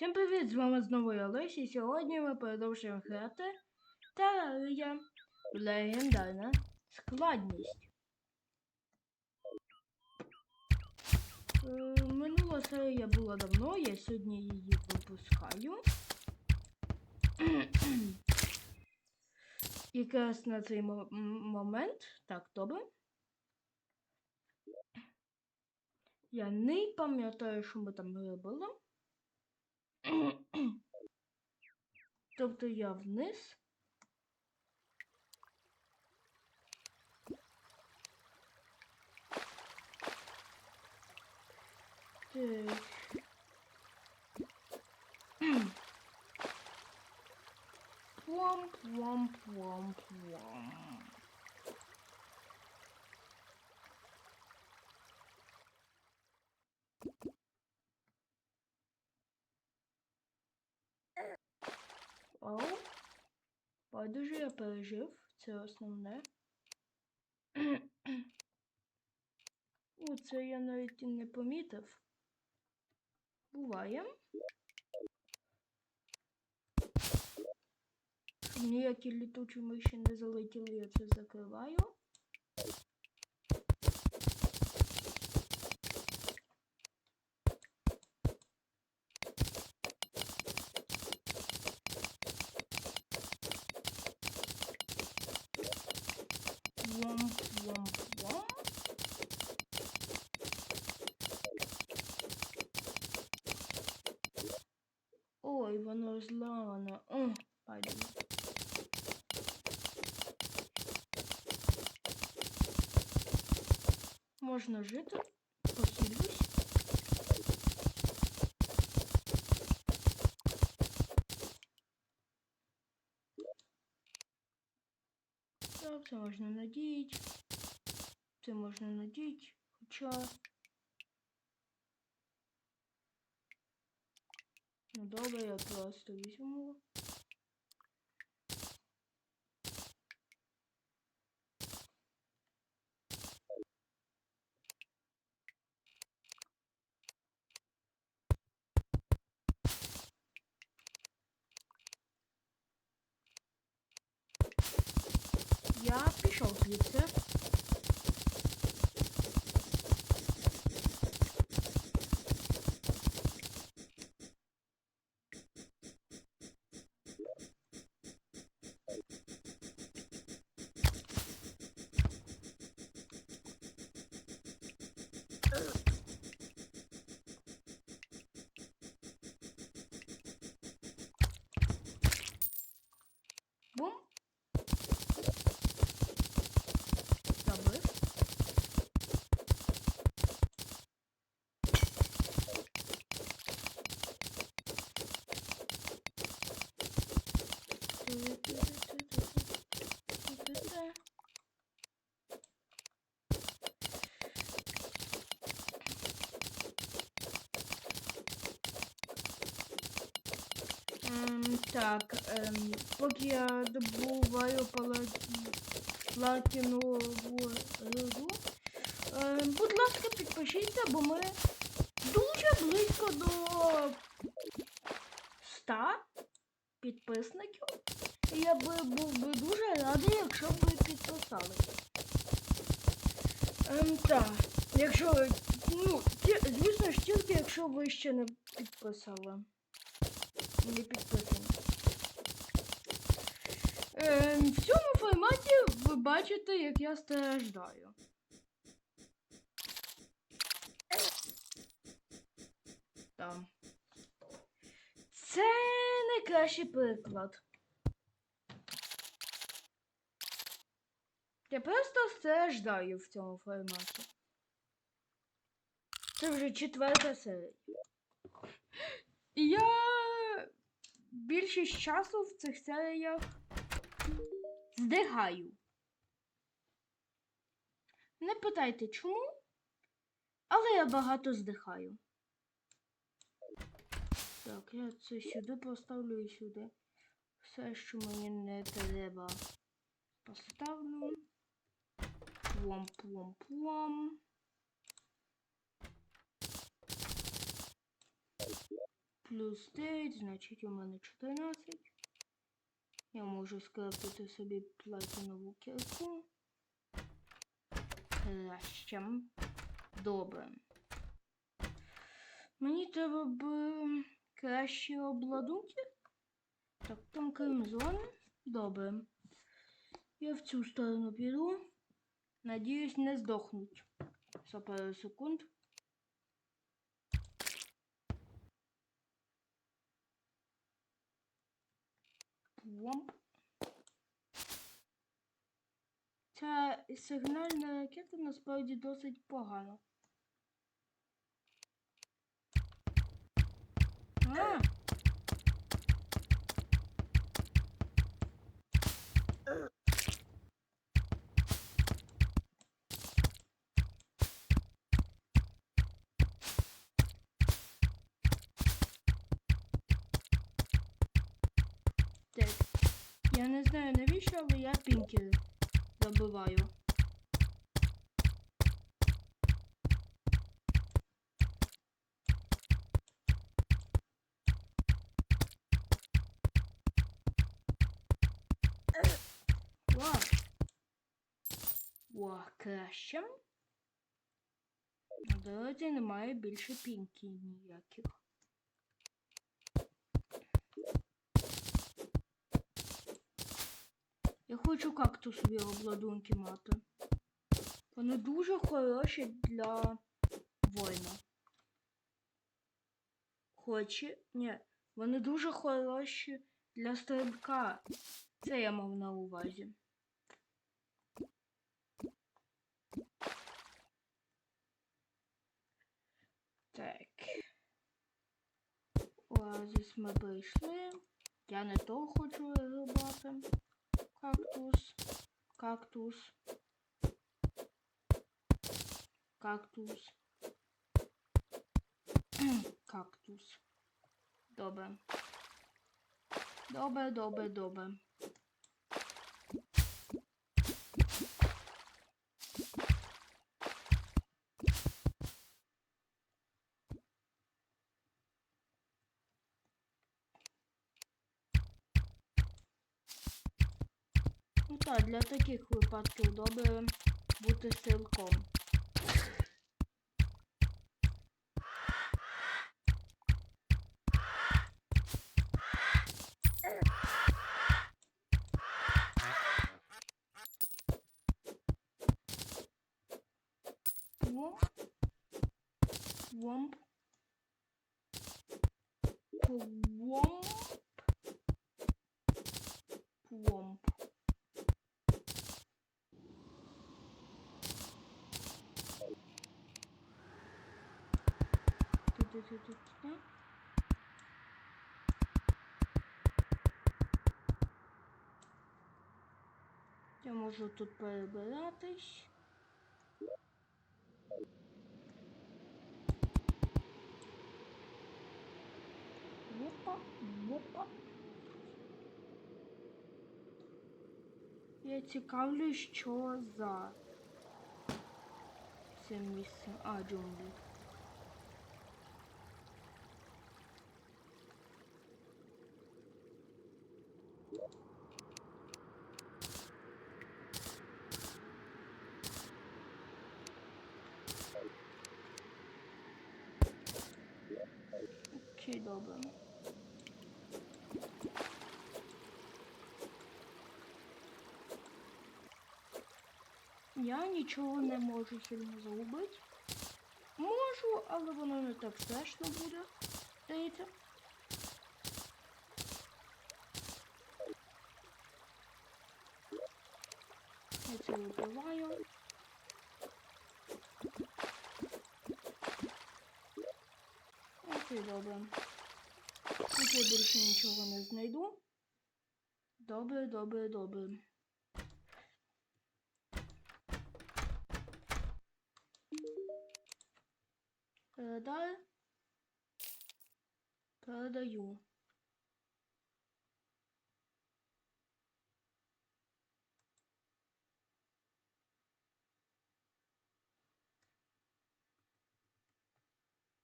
Всім привіт! З вами знову я Олесі. і Сьогодні ми продовжуємо грати Терарія легендарна складність. Е, Минула серія була давно, я сьогодні її випускаю. Якраз на цей момент. Так, добре. Я не пам'ятаю, що ми там робили. Тобто я вниз. Так. Плам, плам, плам, плам. Пережив, це основне. О, це я навіть і не помітив. Буває. Ніякі літучі миші не залетіли, я це закриваю. Можна жити. Похилюсь. Так, це можна надіти. Це можна надіти. Хоча. Ну добре, я просто візьму. Sure. Так, ем, поки я добуваю платінову руду, ем, будь ласка, підпишіться, бо ми дуже близько до 100 підписників. І я би був би дуже радий, якщо б ви підписалися. Ем, так, якщо, ви- ну, ті- звісно ж, тільки якщо ви ще не підписали. Не підписані. Ем, в цьому форматі ви бачите, як я страждаю. Там. Це найкращий приклад. Я просто страждаю в цьому форматі. Це вже четверта серія. Я більшість часу в цих серіях здихаю. Не питайте чому, але я багато здихаю. Так, я це сюди поставлю і сюди. Все, що мені не треба. Поставлю. Плом, плом, плом. Плюс 9, значить у мене 14. Я можу скрафтити собі платинову кірку. Краще. Добре. Мені треба б кращі обладунки. Так, там крім зони. Добре. Я в цю сторону піду. Надіюсь, не здохнуть. За пару секунд. Пломп. Ця сигнальна ракета насправді досить погана. А! Я не знаю навіщо, але я пінки. Вау. Вау, краще. Дорозі немає більше пінків ніяких. Я хочу кактусові обладунки мати. Вони дуже хороші для воїна. Хоче. Ні, вони дуже хороші для стрибка. Це я мав на увазі. Так. Оазис ми прийшли. Я не то хочу рибати. Кактус. Кактус. Кактус. Кактус. Добре. Добре, добре, добре. Ну так, для таких випадків добре бути силком. Вомп. Ту-ту-ту-ту-ту. Я можу тут перебиратись. Опа, опа. Я цікавлюсь, що за цим місцем. А, джунглі. Добре. Я нічого не можу сильно загубити. Можу, але воно не так страшно буде. Здається. Я це вибиваю. Окей, добре. Тут я більше нічого не знайду. Добре, добре, добре. Передай. Передаю.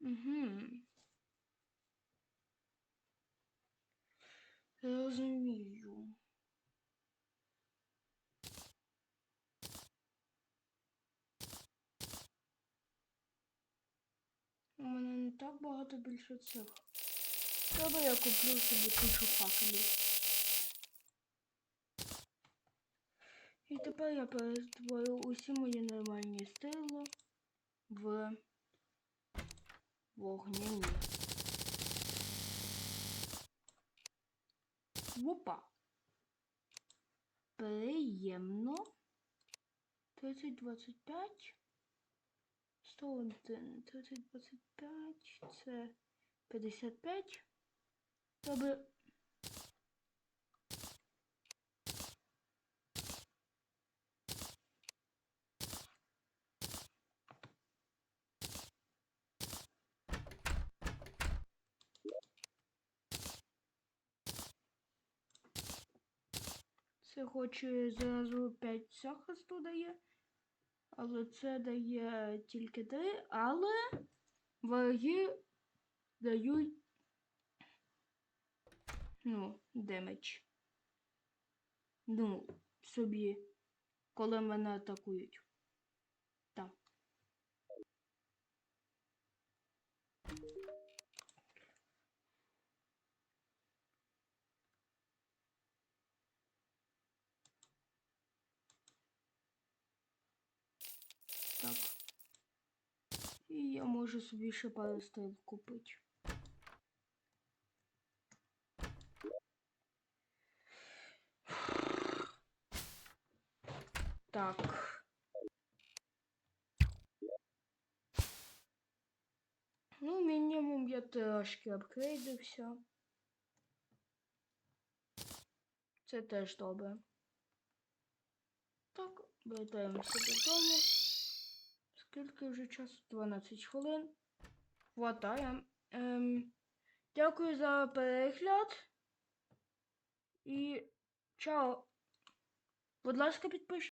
Угу. Розумію. У мене не так багато більше цих. Треба я куплю собі кучу факелів. І тепер я перетворю усі мої нормальні стили в вогняні. Опа. Приємно. 30-25. 101, 30-25. Це 55. Треба Це хоч зразу 5 захисту дає, але це дає тільки 3, але вороги дають ну, демедж. Ну, собі, коли мене атакують. я можу собі ще пару стріл купити. Так. Ну, мінімум я трошки апгрейдився. Це теж добре. Так, вертаємося додому. Скільки вже часу? 12 хвилин. Хватає. Ем, дякую за перегляд. І чао. Будь ласка, підпишіть.